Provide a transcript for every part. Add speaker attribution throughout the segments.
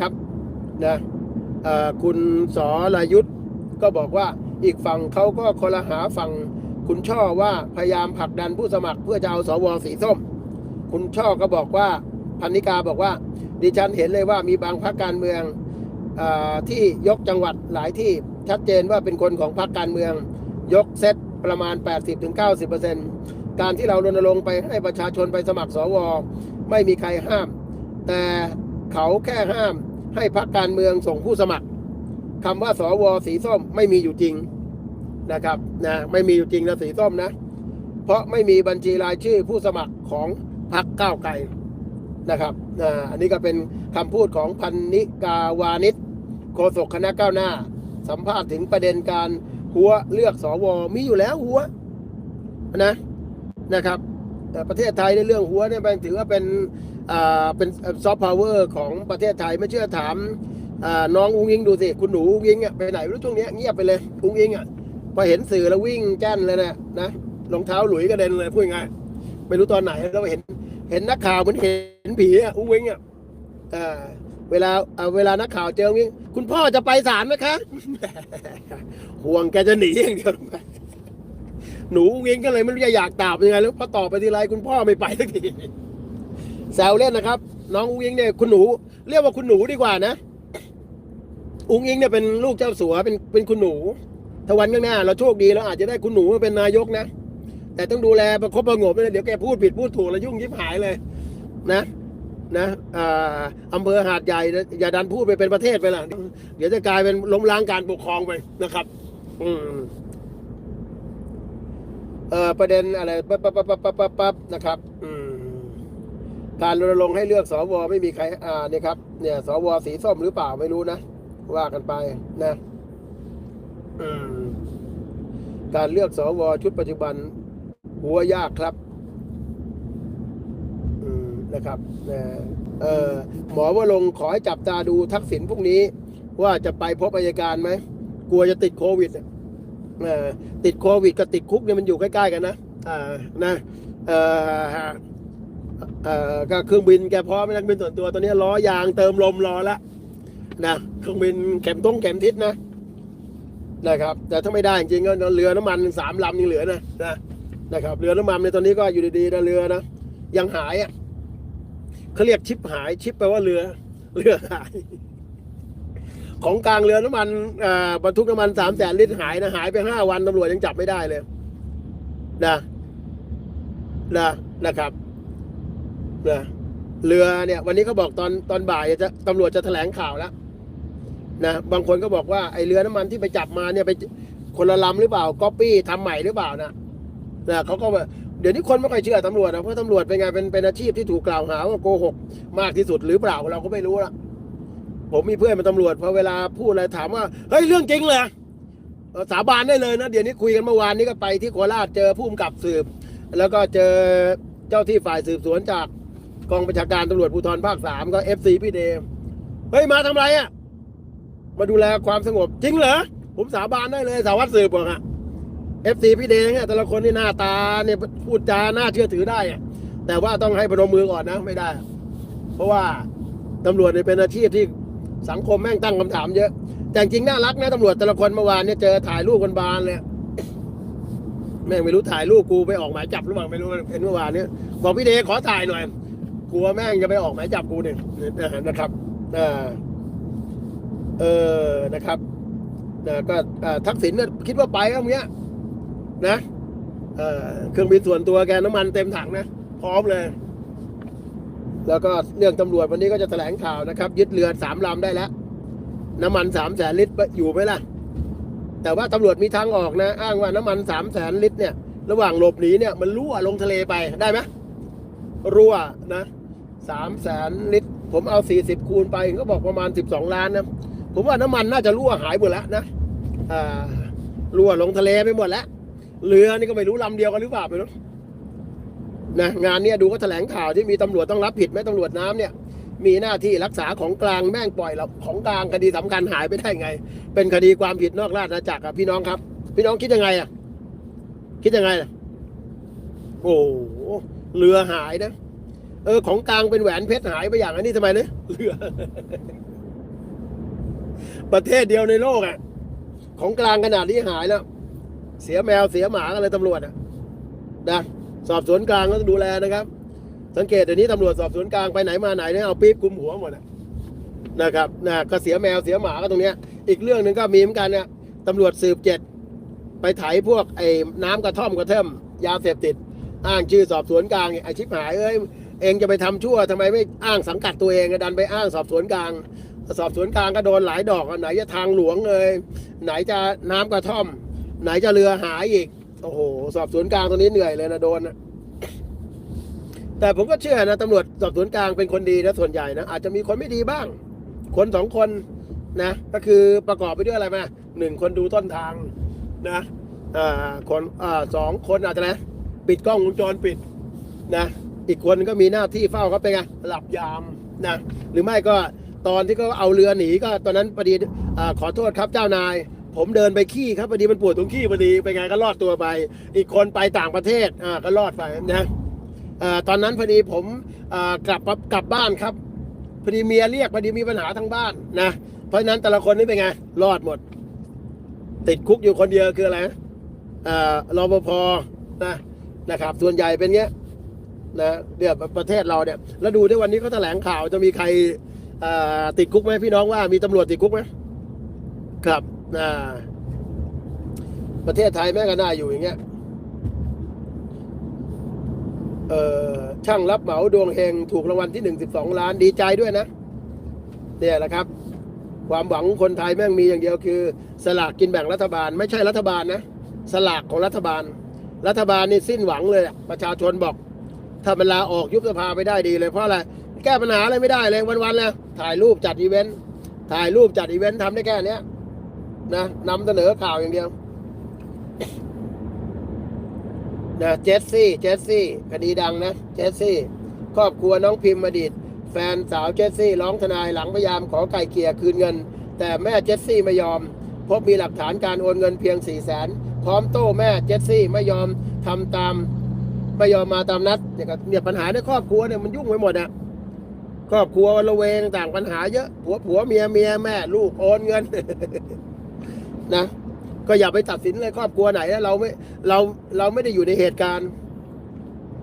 Speaker 1: ครับนะคุณสอลายุทธก็บอกว่าอีกฝั่งเขาก็คอลหาฝั่งคุณช่อว่าพยายามผลักดันผู้สมัครเพื่อจะเอาสวสีส้ม คุณช่อก็บอกว่าพันนิกาบอกว่า ดิฉันเห็นเลยว่ามีบางพรรคการเมืองอที่ยกจังหวัดหลายที่ชัดเจนว่าเป็นคนของพรรคการเมือง ยกเซตประมาณ 80-90% การที่เรารณรงค์ไปให้ประชาชนไปสมัครสวไม่มีใครห้าม แต่เขาแค่ห้ามให้พรรคการเมืองส่งผู้สมัครคำว่าสวสีส้มไม่มีอยู่จริงนะครับนะไม่มีอยู่จริงนะสีส้มนะ เพราะไม่มีบัญชีรายชื่อผู้สมัครของพรรคก้าวไกลนะครับอ่าอันนี้ก็เป็นคำพูดของพันนิกาวานิชโฆษกคณะก้าวหน้า สัมภาษณ์ถึงประเด็นการหัวเลือกสวมีอยู่แล้วหัวนะ นะครับ แต่ประเทศไทยในเรื่องหัวเนี่ยมันถือว่าเป็นอ่าเป็นซอฟต์พาวเวอร์ของประเทศไทยไม่เชื่อถามอ่าน้องอุ้งยิงดูสิ คุณหนูอุ้งยิงอะไปไหนไม่รู้ช่วงเนี้ยเงียบไปเลยอุ้งยิงอะพอเห็นสื่อแล้ววิ่งแจ้นเลยนะนะรองเท้าหลุยกระเด็นเลยพูดง่ายไม่รู้ตอนไหนแล้วเห็น เห็นนักข่าวเหมือนเห็นผีอะอุ้งยิงอะอ่าเวลาอ่าเวลานักข่าวเจออุ้งยิงคุณพ่อจะไปศาลไหมคะห่วงแกจะหนีอย่างเดียว หนูอุ้งอิงก็เลยไม่รู้จะอยากตอบยังไงแล้วพอตอบไปทีไรคุณพ่อไม่ไปสักทีแซวเล่นนะครับ น้องอุ้งอิงเนี่ยคุณหนู เรียกว่าคุณหนูดีกว่านะ อุ้งอิงเนี่ยเป็นลูกเจ้าสัวเป็นเป็นคุณหนูถ้าวันข้างหน้า เราโชคดีเราอาจจะได้คุณหนูมาเป็นนายกนะแต่ต้องดูแลประคบประหงมนะเดี๋ยวแกพูดผิดพูดถูกแล้วยุ่งยิบหายเลย นะนะอ่าอำเภอหาดใหญ่อย่าดันพูดไปเป็นประเทศไปล่ะ เดี๋ยวจะกลายเป็นล้มล้างการปกครองไปนะครับ อืม เอ่อประเด็นอะไรปั๊บปั๊บปั๊บปั๊บปั๊บปั๊บนะครับอืมการรณรงค์ให้เลือกสวไม่มีใครอ่านี่ครับ เนี่ยสวสีส้มหรือเปล่าไม่รู้นะว่ากันไปนะอืมการเลือกสวชุดปัจจุบัน หัวยากครับอืมนะครับนะเอ่อหมอว่าลงขอให้จับตาดูทักษิณพวกนี้ ว่าจะไปพบอัยการไหม กลัวจะติดโควิดอะเอ่อ ติดโควิดกับติดคุกเนี่ยมันอยู่ใกล้ ๆ กันนะนะเอ่อเอ่อก็เครื่องบินแกพร้อมนักบินส่วนตัวตอนนี้ล้อยางเติมลมรอแล้วนะเครื่องบินเข็มต้งเข็มทิศนะนะครับ แต่ถ้าไม่ได้จริงก็เรือน้ำมันสามลำยังเหลือนะนะนะครับเรือน้ำมันในตอนนี้ก็อยู่ดีๆนะเรือนะยังหายอะเขาเรียกชิปหายชิปแปลว่าเรือ เรือหาย ของกลางเรือน้ำมันอ่าบรรทุกน้ำมันสามแสนลิตรหายนะหายไปห้าวันตำรวจยังจับไม่ได้เลยนะนะนะครับนะเรือเนี่ย วันนี้เขาบอกตอนตอนบ่ายจะตำรวจจะแถลงข่าวแล้วนะบางคนก็บอกว่าไอเรือน้ำมันที่ไปจับมาเนี่ยไปคนละลำหรือเปล่าก๊อปปี้ทำใหม่หรือเปล่านะนะเขาก็ว่าเดี๋ยวนี้คนไม่ค่อยเชื่อตำรวจนะเพราะตำรวจเป็นไงเป็นเป็นอาชีพที่ถูกกล่าวหาว่าโกหกมากที่สุดหรือเปล่าเราก็ไม่รู้ละ ผมมีเพื่อนเป็นตำรวจพอเวลาพูดอะไรถามว่าเฮ้ยเรื่องจริงเลยเอสาบานได้เลยนะเดี๋ยวนี้คุยกันเมื่อวานนี้ก็ไปที่โคราชเจอผู้กำกับสืบ แล้วก็เจอเจ้าที่ฝ่ายสืบสวนจากกองประชาการตำรวจภูธรภาคสามก็เอฟซีพี่เดมเฮ้ยมาทำไรอะ่ะมาดูแลความสงบจริงเหรอผมสาบานได้เลยสาวัตรสืบบอกอะเอฟซีพี่เดเนี่ยแต่ละคนนี่หน้าตาเนี่ยพูดจาน่าเชื่อถือได้อะแต่ว่าต้องให้พนมมือก่อนนะไม่ได้ เพราะว่าตำรวจเนี่ยเป็นอาชีพที่ สังคมแม่งตั้งคำถามเยอะ แต่จริงน่ารักนะตำรวจแต่ละคนเมื่อวานเนี่ยเจอถ่ายรูปกันบานเลยแม่งไม่รู้ถ่ายรูปกูไปออกหมายจับหรือเปล่าไม่รู้เห็นเมื่อวานเนี่ยบอกพี่เดขอถ่ายหน่อยกลัวแม่งจะไปออกหมายจับกูเนี่ยนะครับเออนะครับก็ทักษิณเนี่ยคิดว่าไปก็เงี้ยนะเครื่องบินส่วนตัวแกน้ำมันเต็มถังนะ พร้อมเลย แล้วก็เรื่องตำรวจวันนี้ก็จะแถลงข่าวนะครับ ยึดเรือสามลำได้แล้ว น้ำมันสามแสนลิตรอยู่ไหมล่ะ แต่ว่าตำรวจมีทางออกนะ อ้างว่าน้ำมันสามแสนลิตรเนี่ย ระหว่างหลบหนีเนี่ยมันรั่วลงทะเลไปได้ไหมรั่วนะสามแสนลิตร ผมเอาสี่สิบคูณไปก็บอกประมาณสิบสองล้านนะ ผมว่าน้ำมันน่าจะรั่วหายหมดแล้วนะรั่วลงทะเลไปหมดแล้วเรือนี่ก็ไม่รู้ลำเดียวกันหรือเปล่าไม่รู้ นะงานเนี้ยดูก็แถลงข่าวที่มีตำรวจต้องรับผิดไหมตำรวจน้ำเนี่ยมีหน้าที่รักษาของกลางแม่งปล่อยเราของกลางคดีสำคัญหายไปได้ไง เป็นคดีความผิดนอกราชอาณาจักรอะพี่น้องครับ พี่น้องคิดยังไงอะ คิดยังไงอะโอ้โหเรือหายนะเออของกลางเป็นแหวนเพชรหายไปอย่างอันนี้ทำไมเนี่ยเรือ ประเทศเดียวในโลกอะ ของกลางขนาดนี้หายแล้ว เสียแมวเสียหมากันเลยตำรวจอะนะ สอบสวนกลางก็ต้องดูแลนะครับ สังเกตเดี๋ยวนี้ตำรวจสอบสวนกลางไปไหนมาไหนเนี่ยเอาปี๊บคุมหัวหมดนะครับนะก็เสียแมวเสียหมาก็ตรงเนี้ย อีกเรื่องหนึ่งก็มีเหมือนกันเนี่ยตำรวจสืบเจ็ดไปไถพวกไอ้น้ำกระท่อมกระเทิมยาเสพติด อ้างชื่อสอบสวนกลางเนี่ยไอ้ชิบหายเอ้ยเองจะไปทำชั่วทำไมไม่อ้างสังกัดตัวเองอะดันไปอ้างสอบสวนกลาง สอบสวนกลางก็โดนหลายดอกอะไหนจะทางหลวงเลยไหนจะน้ำกระท่อม ไหนจะเรือหายอีก โอ้โห สอบสวนกลางตรงนี้เหนื่อยเลยนะโดนนะแต่ผมก็เชื่อนะตำรวจสอบสวนกลางเป็นคนดีนะส่วนใหญ่นะอาจจะมีคนไม่ดีบ้าง คนสองคนนะ ก็คือประกอบไปด้วยอะไรมาหนึ่งคนดูต้นทางนะอ่าคนอ่าสองคนอาจจะนะ ปิดกล้องวงจรปิดนะอีกคนก็มีหน้าที่เฝ้าเขาเป็นไงหลับยามนะหรือไม่ก็ตอนที่เขาเอาเรือหนีก็ตอนนั้นพอดีอาขอโทษครับเจ้านาย ผมเดินไปขี้ครับพอดีมันปวดตรงขี้พอดีไปไงก็รอดตัวไป อีกคนไปต่างประเทศอ่าก็รอดไปนะอ่าตอนนั้นพอดีผมอ่ากลับกลับบ้านครับพอดีเมียเรียกพอดีมีปัญหาทั้งบ้านนะเพราะนั้นแต่ละคนนี่เป็นไงรอดหมด ติดคุกอยู่คนเดียวคืออะไรอ่ารปภนะนะครับ ส่วนใหญ่เป็นเงี้ยนะเดี๋ยวประเทศเราเนี่ยแล้วดูที่วันนี้เขาแถลงข่าวจะมีใครติดคุกไหมพี่น้องว่ามีตำรวจติดคุกไหมครับ อ่าประเทศไทยแม่งก็น่าอยู่อย่างเงี้ยเออช่างรับเหมาดวงเฮงถูกรางวัลที่หนึ่งสิบสองล้านดีใจด้วยนะ เนี่ยแหละครับ ความหวังของคนไทยแม่งมีอย่างเดียวคือ สลากกินแบ่งรัฐบาล ไม่ใช่รัฐบาลนะ สลากของรัฐบาล รัฐบาลนี่สิ้นหวังเลย ประชาชนบอก ถ้ามันลาออกยุบสภาไปได้ดีเลยเพราะอะไรแก้ปัญหาอะไรไม่ได้เลยวันๆเลยถ่ายรูปจัดอีเวนต์ถ่ายรูปจัดอีเวนต์ทำได้แค่เนี้ย นะนำเสนอข่าวอย่างเดียวนะเจสซี่เจสซี่คดีดังนะเจสซี่ ครอบครัวน้องพิมพ์อดีต แฟนสาวเจสซี่ ร้องทนายหลังพยายามขอไก่เกลี่ยคืนเงิน แต่แม่เจสซี่ไม่ยอม พบมีหลักฐานการโอนเงินเพียง4ี่แสนพร้อมโต้แม่เจสซี่ไม่ยอมทำตาม ไม่ยอมมาตามนัดเนี่ยก็เนี่ยปัญหาในครอบครัวเนี่ยมันยุ่งไปหมดอะครอบครัวระเวงต่างปัญหาเยอะผัวผัวเมียเมียแม่ ลูกโอนเงิน นะ ก็อย่าไปตัดสินเลยครอบครัวไหนนะเราไม่เราเราไม่ได้อยู่ในเหตุการณ์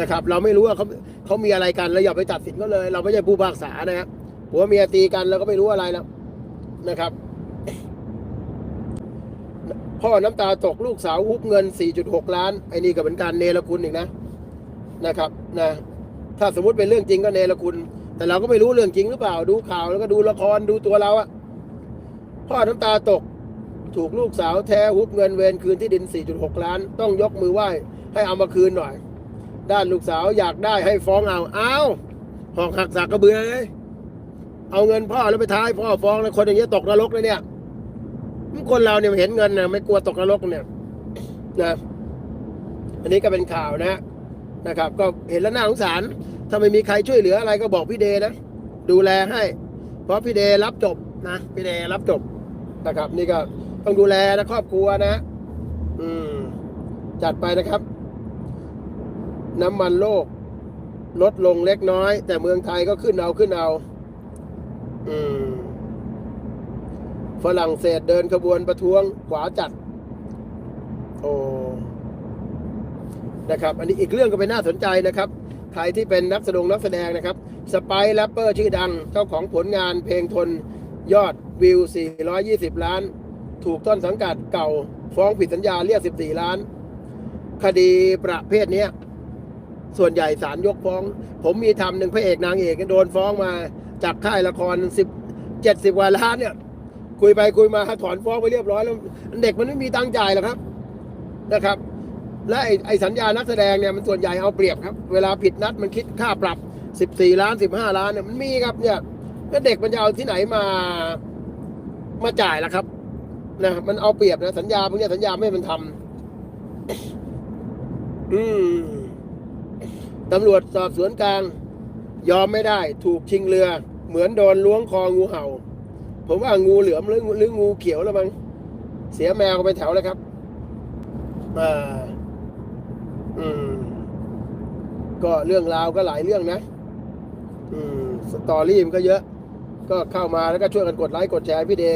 Speaker 1: นะครับ เราไม่รู้ว่าเขาเขามีอะไรกันเราอย่าไปตัดสินเขาเลย เราไม่ใช่ผู้พิพากษานะครับผัวเมียตีกันเราก็ไม่รู้อะไรแล้วนะครับพ่อน้ำตาตกลูกสาวฮุบเงิน 4.6 ล้าน ไอ้นี่ก็เป็นการเนรคุณอีกนะนะครับนะถ้าสมมติเป็นเรื่องจริงก็เนรคุณ แต่เราก็ไม่รู้เรื่องจริงหรือเปล่าดูข่าวแล้วก็ดูละครดูตัวเราอะพ่อน้ำตาตก ถูกลูกสาวแท้ฮุบเงินเวรคืนที่ดิน 4.6 ล้าน ต้องยกมือไหว้ ให้เอามาคืนหน่อย ด้านลูกสาวอยากได้ให้ฟ้องเอาเอาหอกหักสักกระเบือเลยเอาเงินพ่อแล้วไปท้ายพ่อฟ้องแล้วคนอย่างเงี้ยตกนรกเลยเนี่ยคนเราเนี่ยเห็นเงินนะไม่กลัวตกนรกเนี่ยนะอันนี้ก็เป็นข่าวนะนะครับ ก็เห็นแล้วน่าสงสารถ้าไม่มีใครช่วยเหลืออะไรก็บอกพี่เดนะดูแลให้ เพราะพี่เดรับจบนะพี่เดรับจบนะครับ นี่ก็ ต้องดูแลนะครอบครัวนะ อืม จัดไปนะครับ น้ำมันโลก ลดลงเล็กน้อย แต่เมืองไทยก็ขึ้นเอาขึ้นเอา อืมฝรั่งเศสเดินขบวนประท้วงขวาจัด โอ้นะครับ อันนี้อีกเรื่องก็เป็นน่าสนใจนะครับใครที่เป็นนักแสดงนักแสดงนะครับสไปแรปเปอร์ชื่อดัง เจ้าของผลงานเพลงทนยอดวิว 420 ล้าน ถูกต้นสังกัดเก่า ฟ้องผิดสัญญาเรียก 14 ล้าน คดีประเภทนี้ส่วนใหญ่ศาลยกฟ้อง ผมมีทำหนึ่งพระเอกนางเอกโดนฟ้องมาจากค่ายละคร10 70กว่าล้านเนี่ย คุยไปคุยมาถอนฟ้องไปเรียบร้อยแล้วเด็กมันไม่มีตังค์จ่ายหรอกครับนะครับ และไอ้ไอ้สัญญานักแสดงเนี่ยมันส่วนใหญ่เอาเปรียบครับ เวลาผิดนัดมันคิดค่าปรับ 14 ล้าน 15 ล้านเนี่ยมันมีครับเนี่ยแล้วเด็กมันจะเอาที่ไหนมามาจ่ายล่ะครับ นะมันเอาเปรียบนะ สัญญาพวกนี้สัญญาไม่มันทำอืมตำรวจสอบสวนกลาง ยอมไม่ได้ ถูกชิงเรือ เหมือนโดนล้วงคองูเห่า ผมว่างูเหลือมหรือหรืองูเขียวแล้วมั้งเสียแมวไปแถวเลยครับอ่าอืม ก็เรื่องราวก็หลายเรื่องนะ อืม สตอรี่มันก็เยอะ ก็เข้ามาแล้วก็ช่วยกันกดไลค์กดแชร์พี่เด